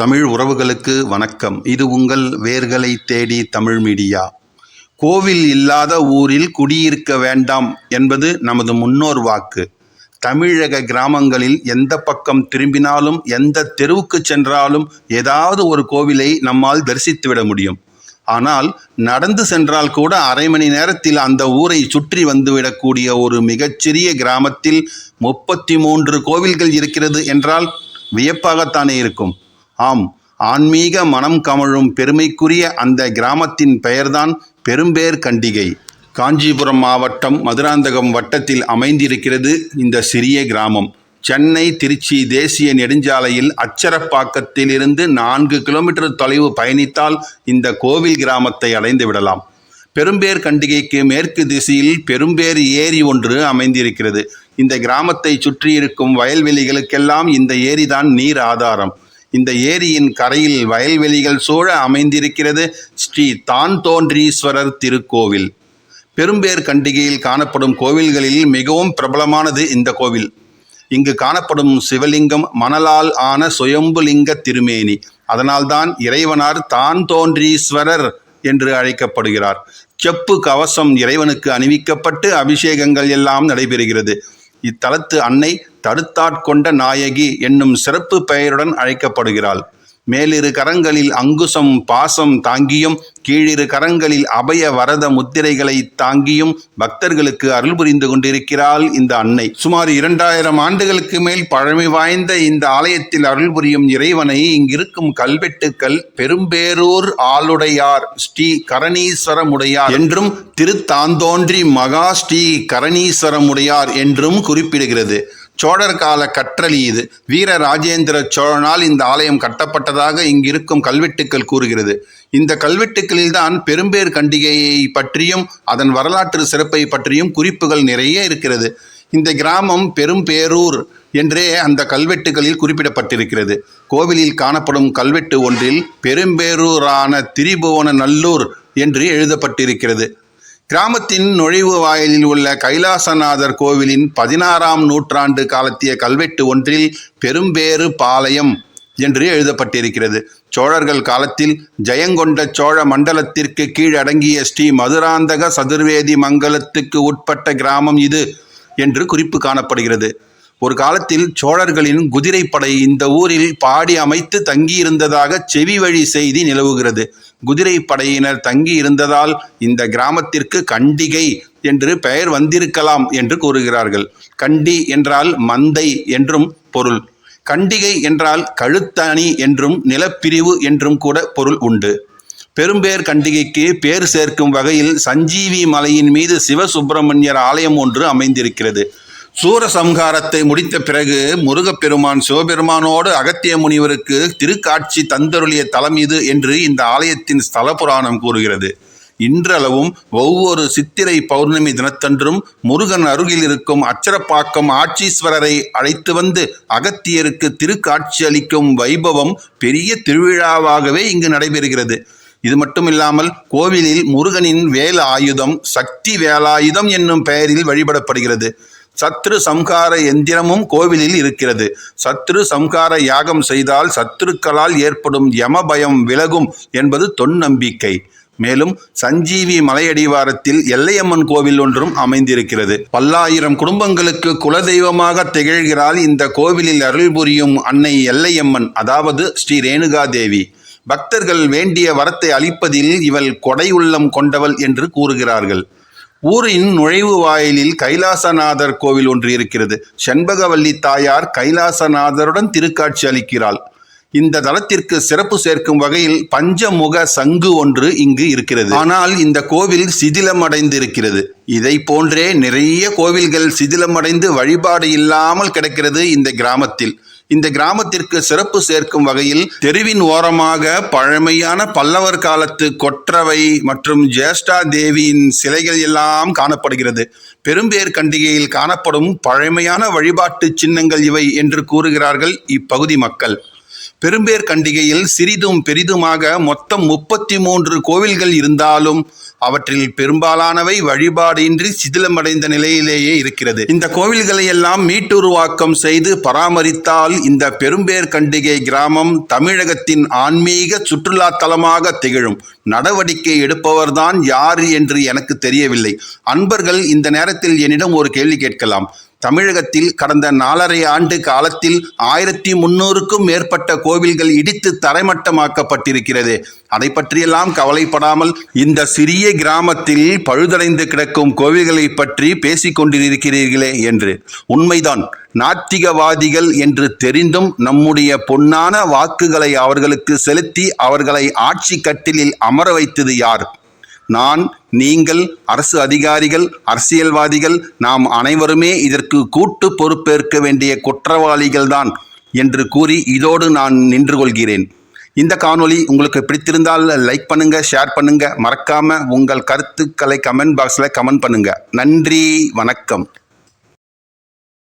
தமிழ் உறவுகளுக்கு வணக்கம். இது உங்கள் வேர்களை தேடி தமிழ் மீடியா. கோவில் இல்லாத ஊரில் குடியிருக்க வேண்டாம் என்பது நமது முன்னோர் வாக்கு. தமிழக கிராமங்களில் எந்த பக்கம் திரும்பினாலும் எந்த தெருவுக்கு சென்றாலும் ஏதாவது ஒரு கோவிலை நம்மால் தரிசித்துவிட முடியும். ஆனால் நடந்து சென்றால் கூட அரை மணி நேரத்தில் அந்த ஊரை சுற்றி வந்துவிடக்கூடிய ஒரு மிகச்சிறிய கிராமத்தில் முப்பத்தி மூன்று கோவில்கள் இருக்கிறது என்றால் வியப்பாகத்தானே இருக்கும். ஆம் ஆன்மீக மனம் கமழும் பெருமைக்குரிய அந்த கிராமத்தின் பெயர்தான் பெரும்பேர் கண்டிகை. காஞ்சிபுரம் மாவட்டம் மதுராந்தகம் வட்டத்தில் அமைந்திருக்கிறது இந்த சிறிய கிராமம். சென்னை திருச்சி தேசிய நெடுஞ்சாலையில் அச்சரப்பாக்கத்திலிருந்து நான்கு கிலோமீட்டர் தொலைவு பயணித்தால் இந்த கோவில் கிராமத்தை அடைந்து விடலாம். பெரும்பேர் கண்டிகைக்கு மேற்கு திசையில் பெரும்பேர் ஏரி ஒன்று அமைந்திருக்கிறது. இந்த கிராமத்தை சுற்றியிருக்கும் வயல்வெளிகளுக்கெல்லாம் இந்த ஏரிதான் நீர் ஆதாரம். இந்த ஏரியின் கரையில் வயல்வெளிகள் சூழ அமைந்திருக்கிறது ஸ்ரீ தான் தோன்றீஸ்வரர் திருக்கோவில். பெரும்பேர் கண்டிகையில் காணப்படும் கோவில்களில் மிகவும் பிரபலமானது இந்த கோவில். இங்கு காணப்படும் சிவலிங்கம் மணலால் ஆன சுயம்புலிங்க திருமேனி. அதனால்தான் இறைவனார் தான் தோன்றீஸ்வரர் என்று அழைக்கப்படுகிறார். செப்பு கவசம் இறைவனுக்கு அணிவிக்கப்பட்டு அபிஷேகங்கள் எல்லாம் நடைபெறுகிறது. இத்தலத்து அன்னை தடுத்தாட்கொண்ட நாயகி என்னும் சிறப்பு பெயருடன் அழைக்கப்படுகிறாள். மேலிரு கரங்களில் அங்குசம் பாசம் தாங்கியும் கீழிரு கரங்களில் அபய வரத முத்திரைகளை தாங்கியும் பக்தர்களுக்கு அருள் புரிந்து கொண்டிருக்கிறாள் இந்த அன்னை. சுமார் இரண்டாயிரம் ஆண்டுகளுக்கு மேல் பழமை வாய்ந்த இந்த ஆலயத்தில் அருள் புரியும் இறைவனை இங்கிருக்கும் கல்வெட்டுக்கள் பெரும்பேரூர் ஆளுடையார் ஸ்ரீ கரணீஸ்வரமுடையார் என்றும் திருத்தாந்தோன்றி மகா ஸ்ரீ கரணீஸ்வரமுடையார் என்றும் குறிப்பிடுகிறது. சோழர் கால கற்றளி இது. வீர ராஜேந்திர சோழனால் இந்த ஆலயம் கட்டப்பட்டதாக இங்கிருக்கும் கல்வெட்டுக்கள் கூறுகிறது. இந்த கல்வெட்டுக்களில்தான் பெரும்பேர் கண்டிகையை பற்றியும் அதன் வரலாற்று சிறப்பை பற்றியும் குறிப்புகள் நிறைய இருக்கிறது. இந்த கிராமம் பெரும்பேரூர் என்றே அந்த கல்வெட்டுகளில் குறிப்பிடப்பட்டிருக்கிறது. கோவிலில் காணப்படும் கல்வெட்டு ஒன்றில் பெரும்பேரூரான திரிபுவன நல்லூர் என்று எழுதப்பட்டிருக்கிறது. கிராமத்தின் நுழைவு வாயிலில் உள்ள கைலாசநாதர் கோவிலின் பதினாறாம் நூற்றாண்டு காலத்திய கல்வெட்டு ஒன்றில் பெரும்பேறு பாளையம் என்று எழுதப்பட்டிருக்கிறது. சோழர்கள் காலத்தில் ஜெயங்கொண்ட சோழ மண்டலத்திற்கு கீழடங்கிய ஸ்ரீ மதுராந்தக சதுர்வேதி மங்கலத்துக்கு உட்பட்ட கிராமம் இது என்று குறிப்பு காணப்படுகிறது. ஒரு காலத்தில் சோழர்களின் குதிரைப்படை இந்த ஊரில் பாடி அமைத்து தங்கியிருந்ததாக செவி வழி செய்தி நிலவுகிறது. குதிரை படையினர் தங்கி இருந்ததால் இந்த கிராமத்திற்கு கண்டிகை என்று பெயர் வந்திருக்கலாம் என்று கூறுகிறார்கள். கண்டி என்றால் மந்தை என்றும் பொருள். கண்டிகை என்றால் கழுத்தணி என்றும் நிலப்பிரிவு என்றும் கூட பொருள் உண்டு. பெரும்பேர் கண்டிகைக்கு பேர் சேர்க்கும் வகையில் சஞ்சீவி மலையின் மீது சிவசுப்பிரமணியர் ஆலயம் ஒன்று அமைந்திருக்கிறது. சூரசம்ஹாரத்தை முடித்த பிறகு முருகப்பெருமான் சிவபெருமானோடு அகத்திய முனிவருக்கு திருக்காட்சி தந்தருளிய தலம் இது என்று இந்த ஆலயத்தின் ஸ்தல புராணம் கூறுகிறது. இன்றளவும் ஒவ்வொரு சித்திரை பௌர்ணமி தினத்தன்றும் முருகன் அருகில் இருக்கும் அச்சரப்பாக்கம் ஆட்சீஸ்வரரை அழைத்து வந்து அகத்தியருக்கு திருக்காட்சி அளிக்கும் வைபவம் பெரிய திருவிழாவாகவே இங்கு நடைபெறுகிறது. இது மட்டும் இல்லாமல் கோவிலில் முருகனின் வேல ஆயுதம் சக்தி வேலாயுதம் என்னும் பெயரில் வழிபடப்படுகிறது. சத்ரு சம்ஹார எந்திரமும் கோவிலில் இருக்கிறது. சத்ரு சம்ஹார யாகம் செய்தால் சத்துருக்களால் ஏற்படும் யம பயம் விலகும் என்பது தொன்னம்பிக்கை. மேலும் சஞ்சீவி மலையடிவாரத்தில் எல்லையம்மன் கோவில் ஒன்றும் அமைந்திருக்கிறது. பல்லாயிரம் குடும்பங்களுக்கு குலதெய்வமாக திகழ்கிறாள் இந்த கோவிலில் அருள் புரியும் அன்னை எல்லையம்மன் அதாவது ஸ்ரீ ரேணுகா தேவி. பக்தர்கள் வேண்டிய வரத்தை அளிப்பதில் இவள் கொடை உள்ளம் கொண்டவள் என்று கூறுகிறார்கள். ஊரின் நுழைவு வாயிலில் கைலாசநாதர் கோவில் ஒன்று இருக்கிறது. செண்பகவல்லி தாயார் கைலாசநாதருடன் திருக்காட்சி அளிக்கிறாள். இந்த தலத்திற்கு சிறப்பு சேர்க்கும் வகையில் பஞ்சமுக சங்கு ஒன்று இங்கு இருக்கிறது. ஆனால் இந்த கோவில் சிதிலமடைந்திருக்கிறது. இதை போன்றே நிறைய கோவில்கள் சிதிலமடைந்து வழிபாடு இல்லாமல் கிடக்கிறது இந்த கிராமத்தில். இந்த கிராமத்திற்கு சிறப்பு சேர்க்கும் வகையில் தெருவின் ஓரமாக பழமையான பல்லவர் காலத்து கொற்றவை மற்றும் ஜேஷ்டா தேவியின் சிலைகள் எல்லாம் காணப்படுகிறது. பெரும்பேர் கண்டிகையில் காணப்படும் பழமையான வழிபாட்டு சின்னங்கள் இவை என்று கூறுகிறார்கள் இப்பகுதி மக்கள். பெரும்பேர் கண்டிகையில் சிறிதும் பெரிதுமாக மொத்தம் முப்பத்தி மூன்று கோவில்கள் இருந்தாலும் அவற்றில் பெரும்பாலானவை வழிபாடின்றி சிதிலமடைந்த நிலையிலேயே இருக்கிறது. இந்த கோவில்களை எல்லாம் மீட்டுருவாக்கம் செய்து பராமரித்தால் இந்த பெரும்பேர் கண்டிகை கிராமம் தமிழகத்தின் ஆன்மீக சுற்றுலா தலமாக திகழும். நடவடிக்கை எடுப்பவர்தான் யார் என்று எனக்கு தெரியவில்லை. அன்பர்கள் இந்த நேரத்தில் என்னிடம் ஒரு கேள்வி கேட்கலாம். தமிழகத்தில் கடந்த நாலரை ஆண்டு காலத்தில் ஆயிரத்தி முன்னூறுக்கும் மேற்பட்ட கோவில்கள் இடித்து தரைமட்டமாக்கப்பட்டிருக்கிறது. அதை பற்றியெல்லாம் கவலைப்படாமல் இந்த சிறிய கிராமத்தில் பழுதடைந்து கிடக்கும் கோவில்களை பற்றி பேசிக் கொண்டிருக்கிறீர்களே என்று. உண்மைதான் நாத்திகவாதிகள் என்று தெரிந்தும் நம்முடைய பொன்னான வாக்குகளை அவர்களுக்கு செலுத்தி அவர்களை ஆட்சி கட்டிலில் அமர வைத்தது யார்? நான் நீங்கள் அரசு அதிகாரிகள் அரசியல்வாதிகள் நாம் அனைவருமே இதற்கு கூட்டு பொறுப்பேற்க வேண்டிய குற்றவாளிகள்தான் என்று கூறி இதோடு நான் நின்று கொள்கிறேன். இந்த காணொளி உங்களுக்கு பிடித்திருந்தால் லைக் பண்ணுங்க ஷேர் பண்ணுங்க. மறக்காம உங்கள் கருத்துக்களை கமெண்ட் பாக்ஸில் கமெண்ட் பண்ணுங்க. நன்றி வணக்கம்.